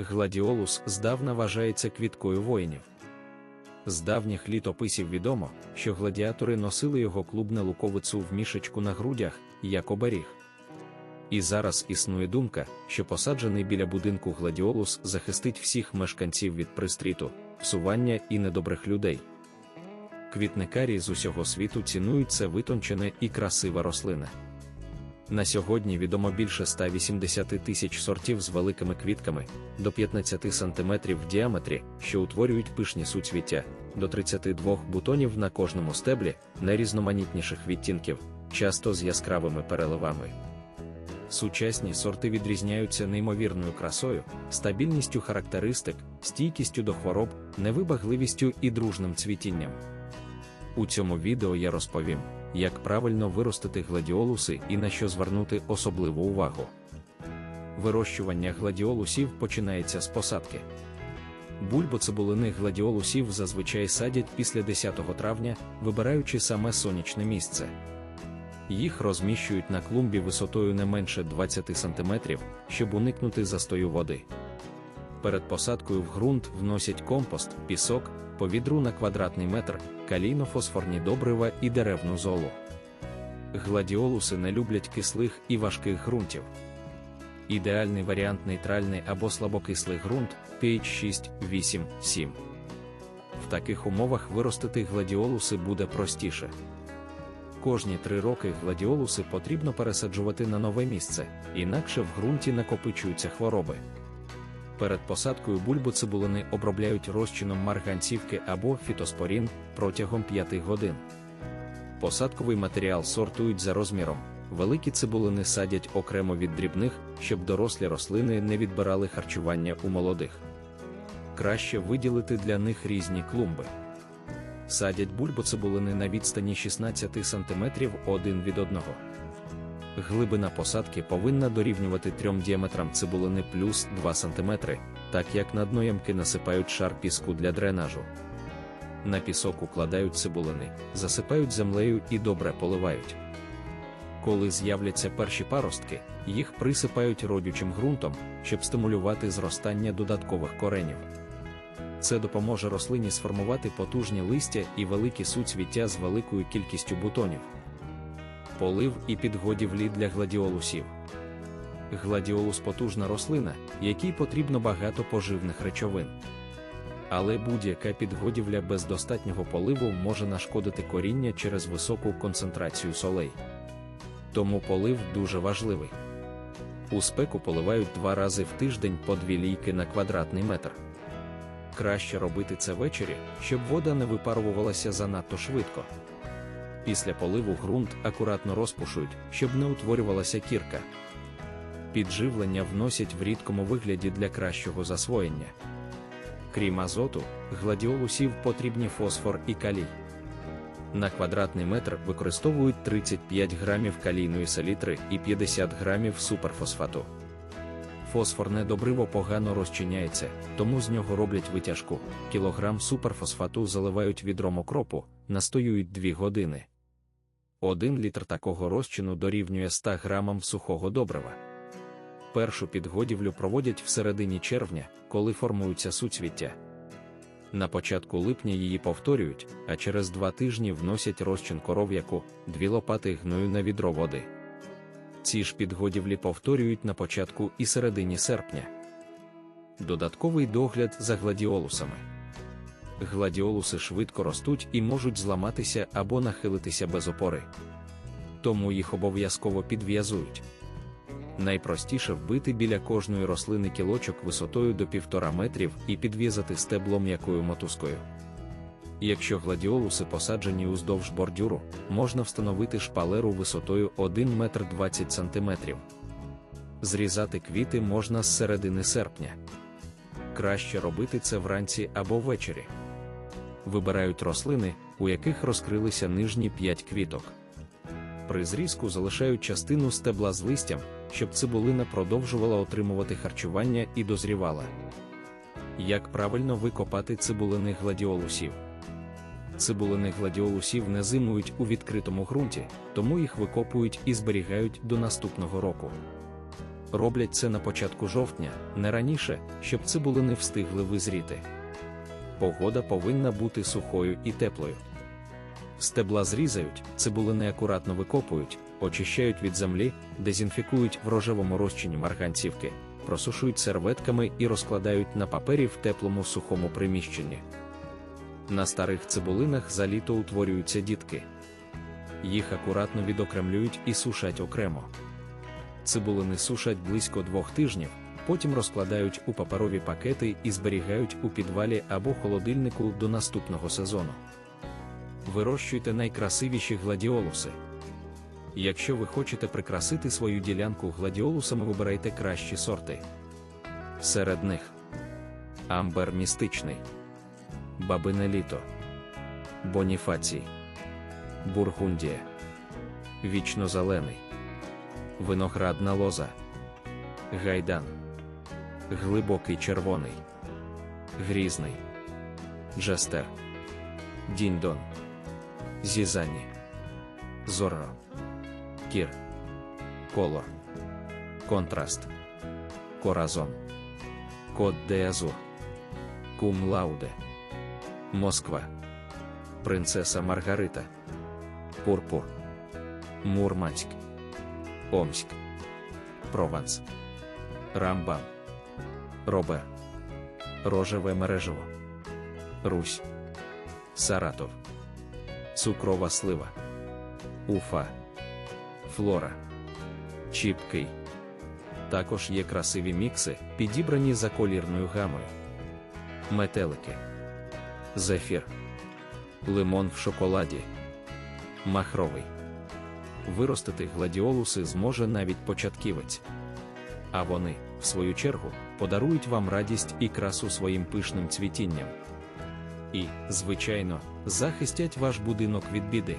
Гладіолус здавна вважається квіткою воїнів. З давніх літописів відомо, що гладіатори носили його клубне луковицю в мішечку на грудях, як оберіг. І зараз існує думка, що посаджений біля будинку гладіолус захистить всіх мешканців від пристріту, псування і недобрих людей. Квітникарі з усього світу цінують це витончене і красива рослина. На сьогодні відомо більше 180 тисяч сортів з великими квітками до 15 см в діаметрі, що утворюють пишні суцвіття, до 32 бутонів на кожному стеблі, найрізноманітніших відтінків, часто з яскравими переливами. Сучасні сорти відрізняються неймовірною красою, стабільністю характеристик, стійкістю до хвороб, невибагливістю і дружним цвітінням. У цьому відео я розповім, як правильно виростити гладіолуси і на що звернути особливу увагу. Вирощування гладіолусів починається з посадки. Бульбоцибулини гладіолусів зазвичай садять після 10 травня, вибираючи саме сонячне місце. Їх розміщують на клумбі висотою не менше 20 см, щоб уникнути застою води. Перед посадкою в ґрунт вносять компост, пісок, повідру на квадратний метр, калійно-фосфорні добрива і деревну золу. Гладіолуси не люблять кислих і важких ґрунтів. Ідеальний варіант нейтральний або слабокислий ґрунт pH 6, 8, 7. В таких умовах виростити гладіолуси буде простіше. Кожні три роки гладіолуси потрібно пересаджувати на нове місце, інакше в ґрунті накопичуються хвороби. Перед посадкою бульбоцибулини обробляють розчином марганцівки або фітоспорін протягом 5 годин. Посадковий матеріал сортують за розміром. Великі цибулини садять окремо від дрібних, щоб дорослі рослини не відбирали харчування у молодих. Краще виділити для них різні клумби. Садять бульбоцибулини на відстані 16 см один від одного. Глибина посадки повинна дорівнювати трьом діаметрам цибулини плюс 2 см, так як на дно ямки насипають шар піску для дренажу. На пісок укладають цибулини, засипають землею і добре поливають. Коли з'являться перші паростки, їх присипають родючим ґрунтом, щоб стимулювати зростання додаткових коренів. Це допоможе рослині сформувати потужні листя і великі суцвіття з великою кількістю бутонів. Полив і підгодівлі для гладіолусів. Гладіолус потужна рослина, якій потрібно багато поживних речовин. Але будь-яка підгодівля без достатнього поливу може нашкодити коріння через високу концентрацію солей. Тому полив дуже важливий. У спеку поливають два рази в тиждень по дві лійки на квадратний метр. Краще робити це ввечері, щоб вода не випарувалася занадто швидко. Після поливу ґрунт акуратно розпушують, щоб не утворювалася кірка. Підживлення вносять в рідкому вигляді для кращого засвоєння. Крім азоту, гладіолусів потрібні фосфор і калій. На квадратний метр використовують 35 грамів калійної селітри і 50 грамів суперфосфату. Фосфорне добриво погано розчиняється, тому з нього роблять витяжку. Кілограм суперфосфату заливають відром окропу, настоюють 2 години. Один літр такого розчину дорівнює 100 грамам сухого добрива. Першу підгодівлю проводять в середині червня, коли формуються суцвіття. На початку липня її повторюють, а через два тижні вносять розчин коров'яку, дві лопати гною на відро води. Ці ж підгодівлі повторюють на початку і середині серпня. Додатковий догляд за гладіолусами. Гладіолуси швидко ростуть і можуть зламатися або нахилитися без опори. Тому їх обов'язково підв'язують. Найпростіше вбити біля кожної рослини кілочок висотою до 1,5 метрів і підв'язати стебло м'якою мотузкою. Якщо гладіолуси посаджені уздовж бордюру, можна встановити шпалеру висотою 1 метр 20 см. Зрізати квіти можна з середини серпня. Краще робити це вранці або ввечері. Вибирають рослини, у яких розкрилися нижні 5 квіток. При зрізку залишають частину стебла з листям, щоб цибулина продовжувала отримувати харчування і дозрівала. Як правильно викопати цибулини гладіолусів? Цибулини гладіолусів не зимують у відкритому ґрунті, тому їх викопують і зберігають до наступного року. Роблять це на початку жовтня, не раніше, щоб цибулини встигли визріти. Погода повинна бути сухою і теплою. Стебла зрізають, цибулини акуратно викопують, очищають від землі, дезінфікують в рожевому розчині марганцівки, просушують серветками і розкладають на папері в теплому сухому приміщенні. На старих цибулинах за літо утворюються дітки. Їх акуратно відокремлюють і сушать окремо. Цибулини сушать близько двох тижнів, потім розкладають у паперові пакети і зберігають у підвалі або холодильнику до наступного сезону. Вирощуйте найкрасивіші гладіолуси. Якщо ви хочете прикрасити свою ділянку гладіолусами, вибирайте кращі сорти. Серед них Амбер містичний, Бабине літо, Боніфацій, Бургундія, Вічно-зелений, Виноградна лоза, Гайдан, Глибокий червоний, Грізний, Джестер, Діндон, Зізані, Зорро, Кір, Колор, Контраст, Коразон, Код де Азур, Кум Лауде, Москва, Принцеса Маргарита, Пурпур, Мурманськ, Омськ, Прованс, Рамбан, Робер, Рожеве мережево, Русь, Саратов, Цукрова слива, Уфа, Флора, Чіпкий. Також є красиві мікси, підібрані за колірною гамою. Метелики, зефір, лимон в шоколаді, махровий. Виростити гладіолуси зможе навіть початківець. А вони, в свою чергу, подарують вам радість і красу своїм пишним цвітінням. І, звичайно, захистять ваш будинок від біди.